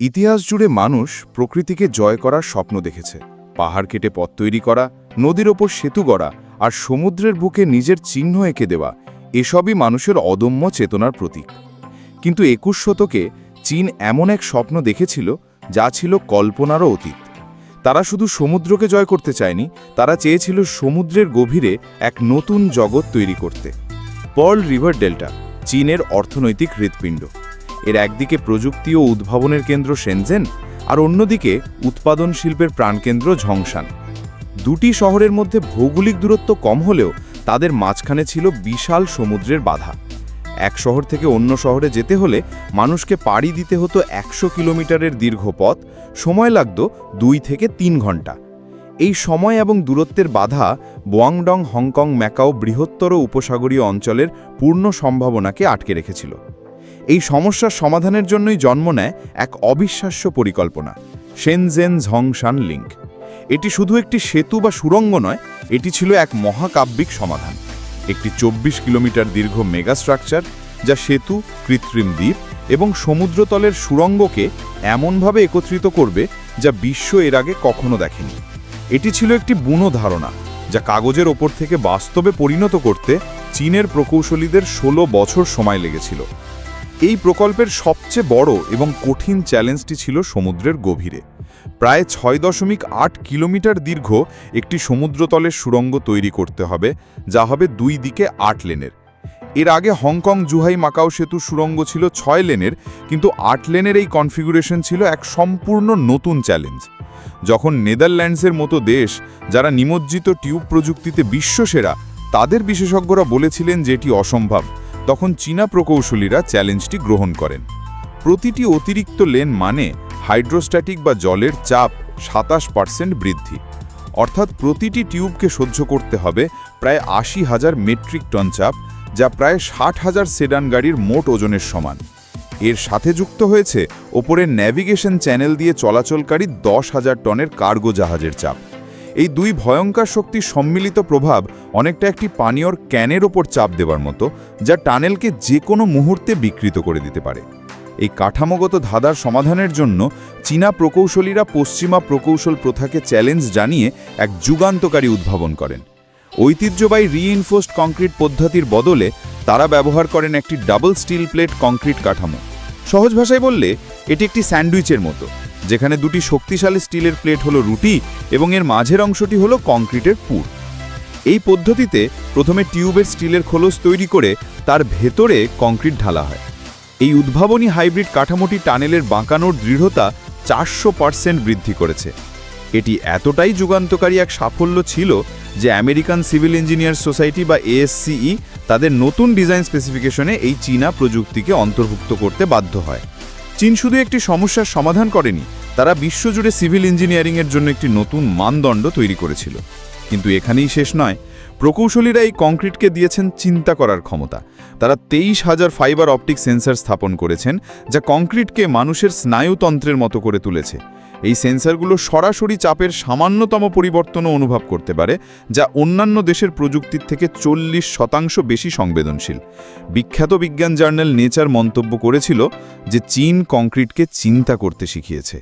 ইতিহাস জুড়ে মানুষ প্রকৃতিকে জয় করার স্বপ্ন দেখেছে। পাহাড় কেটে পথ তৈরি করা, নদীর ওপর সেতু গড়া আর সমুদ্রের বুকে নিজের চিহ্ন এঁকে দেওয়া, এসবই মানুষের অদম্য চেতনার প্রতীক। কিন্তু একুশ শতকে চীন এমন এক স্বপ্ন দেখেছিল যা ছিল কল্পনারও অতীত। তারা শুধু সমুদ্রকে জয় করতে চায়নি, তারা চেয়েছিল সমুদ্রের গভীরে এক নতুন জগৎ তৈরি করতে। পার্ল রিভার ডেল্টা, চীনের অর্থনৈতিক হৃৎপিণ্ড। এর একদিকে প্রযুক্তি ও উদ্ভাবনের কেন্দ্র সেনজেন আর অন্যদিকে উৎপাদন শিল্পের প্রাণকেন্দ্র ঝংশান দুটি শহরের মধ্যে ভৌগোলিক দূরত্ব কম হলেও তাদের মাঝখানে ছিল বিশাল সমুদ্রের বাধা। এক শহর থেকে অন্য শহরে যেতে হলে মানুষকে পাড়ি দিতে হতো একশো কিলোমিটারের দীর্ঘ পথ, সময় লাগত দুই থেকে তিন ঘণ্টা। এই সময় এবং দূরত্বের বাধা বোয়াংডং হংকং ম্যাকাও বৃহত্তর উপসাগরীয় অঞ্চলের পূর্ণ সম্ভাবনাকে আটকে রেখেছিল। এই সমস্যার সমাধানের জন্যই জন্ম নেয় এক অবিশ্বাস্য পরিকল্পনা শেনজেন ঝংশান লিঙ্ক এটি শুধু একটি সেতু বা সুড়ঙ্গ নয়, এটি ছিল এক মহাকাব্যিক সমাধান। একটি চব্বিশ কিলোমিটার দীর্ঘ মেগা স্ট্রাকচার যা সেতু, কৃত্রিম দ্বীপ এবং সমুদ্রতলের সুড়ঙ্গকে এমনভাবে একত্রিত করবে যা বিশ্ব এর আগে কখনো দেখেনি। এটি ছিল একটি বুনো ধারণা, যা কাগজের ওপর থেকে বাস্তবে পরিণত করতে চীনের প্রকৌশলীদের ১৬ বছর সময় লেগেছিল। এই প্রকল্পের সবচেয়ে বড় এবং কঠিন চ্যালেঞ্জটি ছিল সমুদ্রের গভীরে। প্রায় ছয় দশমিক আট কিলোমিটার দীর্ঘ একটি সমুদ্রতলের সুড়ঙ্গ তৈরি করতে হবে, যা হবে দুই দিকে আট লেনের। এর আগে হংকং জুহাই মাকাও সেতু সুড়ঙ্গ ছিল ছয় লেনের, কিন্তু আট লেনের এই কনফিগুরেশন ছিল এক সম্পূর্ণ নতুন চ্যালেঞ্জ। যখন নেদারল্যান্ডসের মতো দেশ, যারা নিমজ্জিত টিউব প্রযুক্তিতে বিশ্বসেরা, তাদের বিশেষজ্ঞরা বলেছিলেন যে এটি অসম্ভব। তখন চীনা প্রকৌশলীরা চ্যালেঞ্জটি গ্রহণ করেন। প্রতিটি অতিরিক্ত লেন মানে হাইড্রোস্ট্যাটিক বা জলের চাপ সাতাশ পার্সেন্ট বৃদ্ধি। অর্থাৎ প্রতিটি টিউবকে সহ্য করতে হবে প্রায় আশি হাজার মেট্রিক টন চাপ, যা প্রায় ষাট হাজার সেডান গাড়ির মোট ওজনের সমান। এর সাথে যুক্ত হয়েছে ওপরের ন্যাভিগেশন চ্যানেল দিয়ে চলাচলকারী দশ হাজার টনের কার্গো জাহাজের চাপ। এই দুই ভয়ঙ্কর শক্তির সম্মিলিত প্রভাব অনেকটা একটি পানীয়র ক্যানের ওপর চাপ দেওয়ার মতো, যা টানেলকে যে কোনো মুহূর্তে বিকৃত করে দিতে পারে। এই কাঠামোগত ধাঁধার সমাধানের জন্য চীনা প্রকৌশলীরা পশ্চিমা প্রকৌশল প্রথাকে চ্যালেঞ্জ জানিয়ে এক যুগান্তকারী উদ্ভাবন করেন। ঐতিহ্যবাহী রিইনফোর্সড কংক্রিট পদ্ধতির বদলে তারা ব্যবহার করেন একটি ডাবল স্টিল প্লেট কংক্রিট কাঠামো। সহজ ভাষায় বললে, এটি একটি স্যান্ডউইচের মতো। যেখানে দুটি শক্তিশালী স্টিলের প্লেট হলো রুটি এবং এর মাঝের অংশটি হলো কংক্রিটের পুর। এই পদ্ধতিতে প্রথমে টিউবের স্টিলের খোলস তৈরি করে তার ভেতরে কংক্রিট ঢালা হয়। এই উদ্ভাবনী হাইব্রিড কাঠামোটি টানেলের বাঁকানোর দৃঢ়তা চারশো পার্সেন্ট বৃদ্ধি করেছে। এটি এতটাই যুগান্তকারী এক সাফল্য ছিল যে আমেরিকান সিভিল ইঞ্জিনিয়ার সোসাইটি বা এএসসিই তাদের নতুন ডিজাইন স্পেসিফিকেশনে এই চীনা প্রযুক্তিকে অন্তর্ভুক্ত করতে বাধ্য হয়। চীন শুধু একটি সমস্যার সমাধান করেনি, তারা বিশ্বজুড়ে সিভিল ইঞ্জিনিয়ারিংয়ের জন্য একটি নতুন মানদণ্ড তৈরি করেছিল। কিন্তু এখানেই শেষ নয়, প্রকৌশলীরা এই কংক্রিটকে দিয়েছেন চিন্তা করার ক্ষমতা। তারা তেইশ হাজার ফাইবার অপটিক সেন্সার স্থাপন করেছেন, যা কংক্রিটকে মানুষের স্নায়ুতন্ত্রের মতো করে তুলেছে। এই সেন্সরগুলো সরাসরি চাপের সামান্যতম পরিবর্তনও অনুভব করতে পারে, যা অন্যান্য দেশের প্রযুক্তির থেকে চল্লিশ শতাংশ বেশি সংবেদনশীল। বিখ্যাত বিজ্ঞান জার্নাল নেচার মন্তব্য করেছিল যে চীন কংক্রিটকে চিন্তা করতে শিখিয়েছে।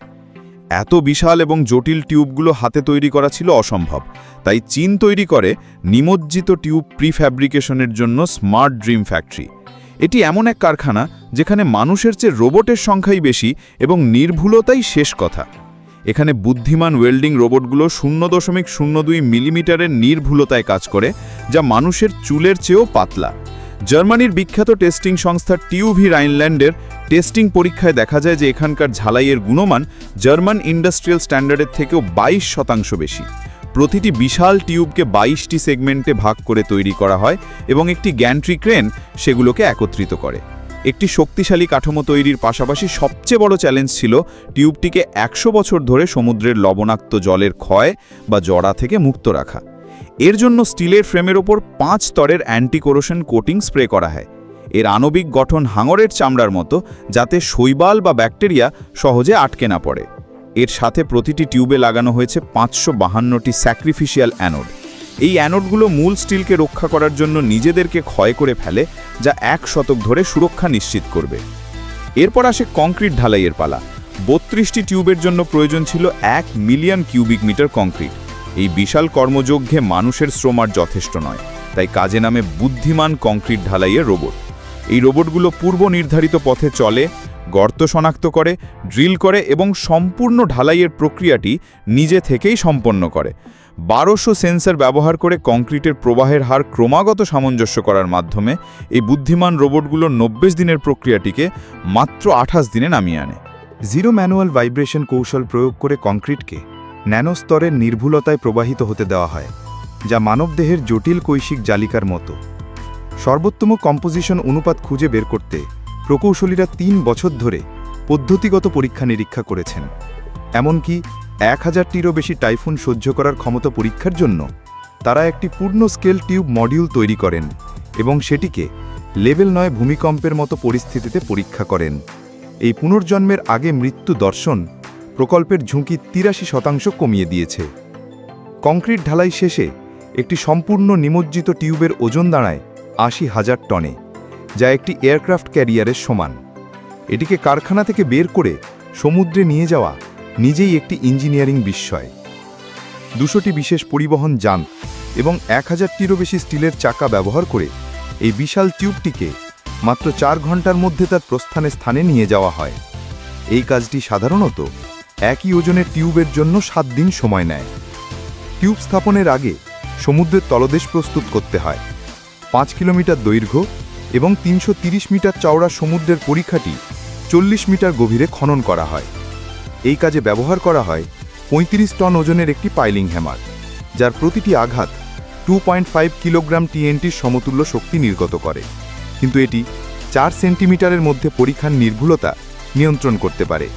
এত বিশাল এবং জটিল টিউবগুলো হাতে তৈরি করা ছিল অসম্ভব। তাই চীন তৈরি করে নিমজ্জিত টিউব প্রিফ্যাব্রিকেশনের জন্য স্মার্ট ড্রিম ফ্যাক্টরি। এটি এমন এক কারখানা যেখানে মানুষের চেয়ে রোবটের সংখ্যাই বেশি এবং নির্ভুলতাই শেষ কথা। এখানে বুদ্ধিমান ওয়েল্ডিং রোবটগুলো শূন্য দশমিক শূন্য দুই মিলিমিটারের নির্ভুলতায় কাজ করে, যা মানুষের চুলের চেয়েও পাতলা। জার্মানির বিখ্যাত টেস্টিং সংস্থা টিউভি রাইনল্যান্ডের টেস্টিং পরীক্ষায় দেখা যায় যে এখানকার ঝালাইয়ের গুণমান জার্মান ইন্ডাস্ট্রিয়াল স্ট্যান্ডার্ডের থেকেও বাইশ শতাংশ বেশি। প্রতিটি বিশাল টিউবকে বাইশটি সেগমেন্টে ভাগ করে তৈরি করা হয় এবং একটি গ্যান্ট্রি ক্রেন সেগুলোকে একত্রিত করে। একটি শক্তিশালী কাঠামো তৈরির পাশাপাশি সবচেয়ে বড় চ্যালেঞ্জ ছিল টিউবটিকে একশো বছর ধরে সমুদ্রের লবণাক্ত জলের ক্ষয় বা জড়া থেকে মুক্ত রাখা। এর জন্য স্টিলের ফ্রেমের ওপর পাঁচ স্তরের অ্যান্টিকোরোশন কোটিং স্প্রে করা হয়। এর আণবিক গঠন হাঙরের চামড়ার মতো, যাতে শৈবাল বা ব্যাকটেরিয়া সহজে আটকে না পড়ে। এর সাথে প্রতিটি টিউবে লাগানো হয়েছে পাঁচশো বাহান্নটি স্যাক্রিফিশিয়াল অ্যানোড এই অ্যানোডগুলো মূল স্টিলকে রক্ষা করার জন্য নিজেদেরকে ক্ষয় করে ফেলে, যা এক শতক ধরে সুরক্ষা নিশ্চিত করবে। এরপর আসে কংক্রিট ঢালাইয়ের পালা। বত্রিশটি টিউবের জন্য প্রয়োজন ছিল এক মিলিয়ন কিউবিক মিটার কংক্রিট। এই বিশাল কর্মযজ্ঞে মানুষের শ্রম আর যথেষ্ট নয়, তাই কাজে নামে বুদ্ধিমান কংক্রিট ঢালাইয়ের রোবট। এই রোবটগুলো পূর্ব নির্ধারিত পথে চলে গর্ত শনাক্ত করে, ড্রিল করে এবং সম্পূর্ণ ঢালাইয়ের প্রক্রিয়াটি নিজে থেকেই সম্পন্ন করে। বারোশো সেন্সর ব্যবহার করে কংক্রিটের প্রবাহের হার ক্রমাগত সামঞ্জস্য করার মাধ্যমে এই বুদ্ধিমান রোবটগুলো নব্বই দিনের প্রক্রিয়াটিকে মাত্র আঠাশ দিনে নামিয়ে আনে। জিরো ম্যানুয়াল ভাইব্রেশন কৌশল প্রয়োগ করে কংক্রিটকে ন্যানোস্তরের নির্ভুলতায় প্রবাহিত হতে দেওয়া হয়, যা মানবদেহের জটিল কৈশিক জালিকার মতো। সর্বোত্তম কম্পোজিশন অনুপাত খুঁজে বের করতে প্রকৌশলীরা তিন বছর ধরে পদ্ধতিগত পরীক্ষা নিরীক্ষা করেছেন। এমনকি এক হাজারটিরও বেশি টাইফুন সহ্য করার ক্ষমতা পরীক্ষার জন্য তারা একটি পূর্ণ স্কেল টিউব মডিউল তৈরি করেন এবং সেটিকে লেভেল নয় ভূমিকম্পের মতো পরিস্থিতিতে পরীক্ষা করেন। এই পুনর্জন্মের আগে মৃত্যু দর্শন প্রকল্পের ঝুঁকি তিরাশি শতাংশ কমিয়ে দিয়েছে। কংক্রিট ঢালাই শেষে একটি সম্পূর্ণ নিমজ্জিত টিউবের ওজন দাঁড়ায় আশি হাজার টনে। যা একটি এয়ারক্রাফট ক্যারিয়ারের সমান। এটিকে কারখানা থেকে বের করে সমুদ্রে নিয়ে যাওয়া নিজেই একটি ইঞ্জিনিয়ারিং বিস্ময়। দুশোটি বিশেষ পরিবহন যান এবং এক হাজারটিরও বেশি স্টিলের চাকা ব্যবহার করে এই বিশাল টিউবটিকে মাত্র চার ঘণ্টার মধ্যে তার প্রস্থানের স্থানে নিয়ে যাওয়া হয়। এই কাজটি সাধারণত একই ওজনের টিউবের জন্য সাত দিন সময় নেয়। টিউব স্থাপনের আগে সমুদ্রের তলদেশ প্রস্তুত করতে হয়। পাঁচ কিলোমিটার দৈর্ঘ্য এবং তিনশো মিটার চওড়া সমুদ্রের পরীক্ষাটি চল্লিশ মিটার গভীরে খনন করা হয়। এই কাজে ব্যবহার করা হয় পঁয়ত্রিশ টন ওজনের একটি পাইলিং হ্যামার, যার প্রতিটি আঘাত টু কিলোগ্রাম টিএনটির সমতুল্য শক্তি নির্গত করে। কিন্তু এটি চার সেন্টিমিটারের মধ্যে পরীক্ষার নির্ভুলতা নিয়ন্ত্রণ করতে পারে।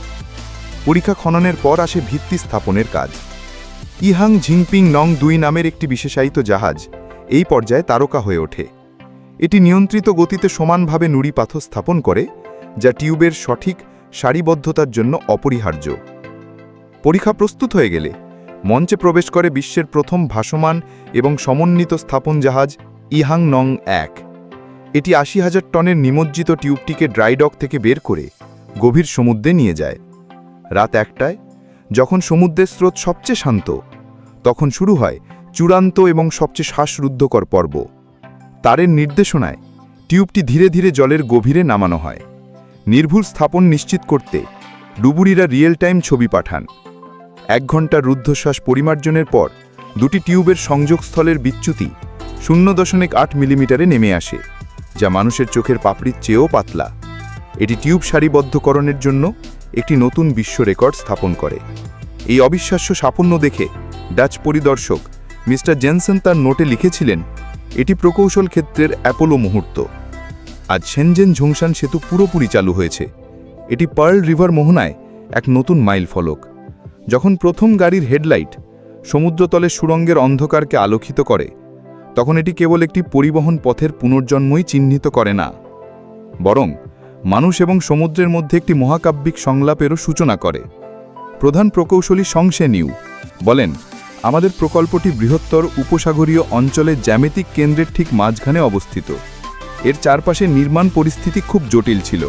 পরীক্ষা খননের পর আসে ভিত্তি স্থাপনের কাজ। ইহাং ঝিংপিং নং দুই নামের একটি বিশেষায়িত জাহাজ এই পর্যায়ে তারকা হয়ে ওঠে। এটি নিয়ন্ত্রিত গতিতে সমানভাবে নুড়ি পাথর স্থাপন করে, যা টিউবের সঠিক সারিবদ্ধতার জন্য অপরিহার্য। পরীক্ষা প্রস্তুত হয়ে গেলে, মঞ্চে প্রবেশ করে বিশ্বের প্রথম ভাসমান এবং সমন্বিত স্থাপন জাহাজ ইহাং নং এক। এটি আশি হাজার টনের নিমজ্জিত টিউবটিকে ড্রাইডক থেকে বের করে গভীর সমুদ্রে নিয়ে যায়। রাত একটায়, যখন সমুদ্রের স্রোত সবচেয়ে শান্ত, তখন শুরু হয় চূড়ান্ত এবং সবচেয়ে শ্বাসরুদ্ধকর পর্ব। তারের নির্দেশনায় টিউবটি ধীরে ধীরে জলের গভীরে নামানো হয়। নির্ভুল স্থাপন নিশ্চিত করতে ডুবুরিরা রিয়েল টাইম ছবি পাঠান। এক ঘণ্টার রুদ্ধশ্বাস পরিমার্জনের পর দুটি টিউবের সংযোগস্থলের বিচ্যুতি শূন্য দশমিক আট মিলিমিটারে নেমে আসে, যা মানুষের চোখের পাপড়ির চেয়েও পাতলা। এটি টিউব সারিবদ্ধকরণের জন্য একটি নতুন বিশ্ব রেকর্ড স্থাপন করে। এই অবিশ্বাস্য সাফল্য দেখে ডাচ পরিদর্শক মিস্টার জেনসন তার নোটে লিখেছিলেন এটি প্রকৌশল ক্ষেত্রের অ্যাপোলো মুহূর্ত। আজ সেনজেন ঝংশান সেতু পুরোপুরি চালু হয়েছে। এটি পার্ল রিভার মোহনায় এক নতুন মাইল ফলক। যখন প্রথম গাড়ির হেডলাইট সমুদ্রতলের সুরঙ্গের অন্ধকারকে আলোকিত করে, তখন এটি কেবল একটি পরিবহন পথের পুনর্জন্মই চিহ্নিত করে না, বরং মানুষ এবং সমুদ্রের মধ্যে একটি মহাকাব্যিক সংলাপেরও সূচনা করে। প্রধান প্রকৌশলী সংশে নিউ বলেন আমাদের প্রকল্পটি বৃহত্তর উপসাগরীয় অঞ্চলের জ্যামিতিক কেন্দ্রের ঠিক মাঝখানে অবস্থিত। এর চারপাশে নির্মাণ পরিস্থিতি খুব জটিল ছিল।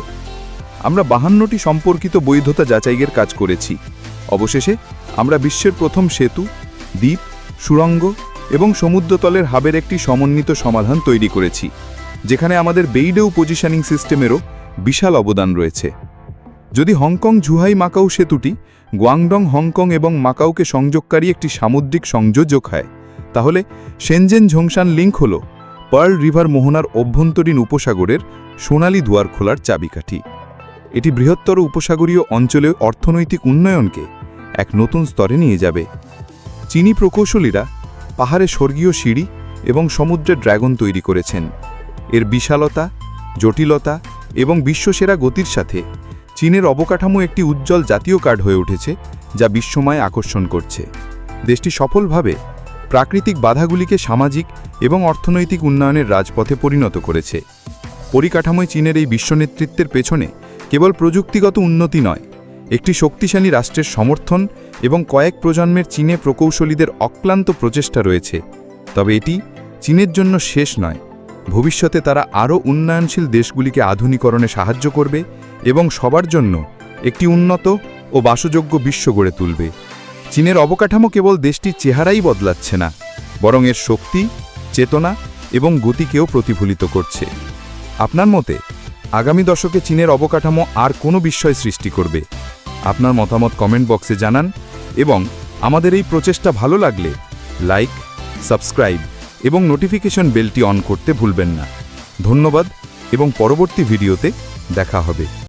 আমরা বাহান্নটি সম্পর্কিত বৈধতা যাচাইয়ের কাজ করেছি। অবশেষে আমরা বিশ্বের প্রথম সেতু, দ্বীপ সুড়ঙ্গ এবং সমুদ্রতলের হাবের একটি সমন্বিত সমাধান তৈরি করেছি, যেখানে আমাদের বেইডেও পজিশনিং সিস্টেমেরও বিশাল অবদান রয়েছে। যদি হংকং জুহাই মাকাউ সেতুটি গুয়াংডং, হংকং এবং মাকাউকে সংযোগকারী একটি সামুদ্রিক সংযোজক হয়, তাহলে সেনজেন ঝংশান লিঙ্ক হল পার্ল রিভার মোহনার অভ্যন্তরীণ উপসাগরের সোনালী দুয়ার খোলার চাবিকাঠি। এটি বৃহত্তর উপসাগরীয় অঞ্চলে অর্থনৈতিক উন্নয়নকে এক নতুন স্তরে নিয়ে যাবে। চীনি প্রকৌশলীরা পাহাড়ে স্বর্গীয় সিঁড়ি এবং সমুদ্রে ড্রাগন তৈরি করেছেন। এর বিশালতা, জটিলতা এবং বিশ্বসেরা গতির সাথে চীনের অবকাঠামো একটি উজ্জ্বল জাতীয় কার্ড হয়ে উঠেছে, যা বিশ্বময় আকর্ষণ করছে। দেশটি সফলভাবে প্রাকৃতিক বাধাগুলিকে সামাজিক এবং অর্থনৈতিক উন্নয়নের রাজপথে পরিণত করেছে। পরিকাঠামোয় চীনের এই বিশ্ব নেতৃত্বের পেছনে কেবল প্রযুক্তিগত উন্নতি নয়, একটি শক্তিশালী রাষ্ট্রের সমর্থন এবং কয়েক প্রজন্মের চীনে প্রকৌশলীদের অক্লান্ত প্রচেষ্টা রয়েছে। তবে এটি চীনের জন্য শেষ নয়, ভবিষ্যতে তারা আরও উন্নয়নশীল দেশগুলিকে আধুনিকরণে সাহায্য করবে এবং সবার জন্য একটি উন্নত ও বাসযোগ্য বিশ্ব গড়ে তুলবে। চীনের অবকাঠামো কেবল দেশটির চেহারাই বদলাচ্ছে না, বরং এর শক্তি, চেতনা এবং গতিকেও প্রতিফলিত করছে। আপনার মতে, আগামী দশকে চীনের অবকাঠামো আর কোনো বিস্ময় সৃষ্টি করবে? আপনার মতামত কমেন্ট বক্সে জানান এবং আমাদের এই প্রচেষ্টা ভালো লাগলে লাইক, সাবস্ক্রাইব এবং নোটিফিকেশন বেলটি অন করতে ভুলবেন না। ধন্যবাদ এবং পরবর্তী ভিডিওতে দেখা হবে।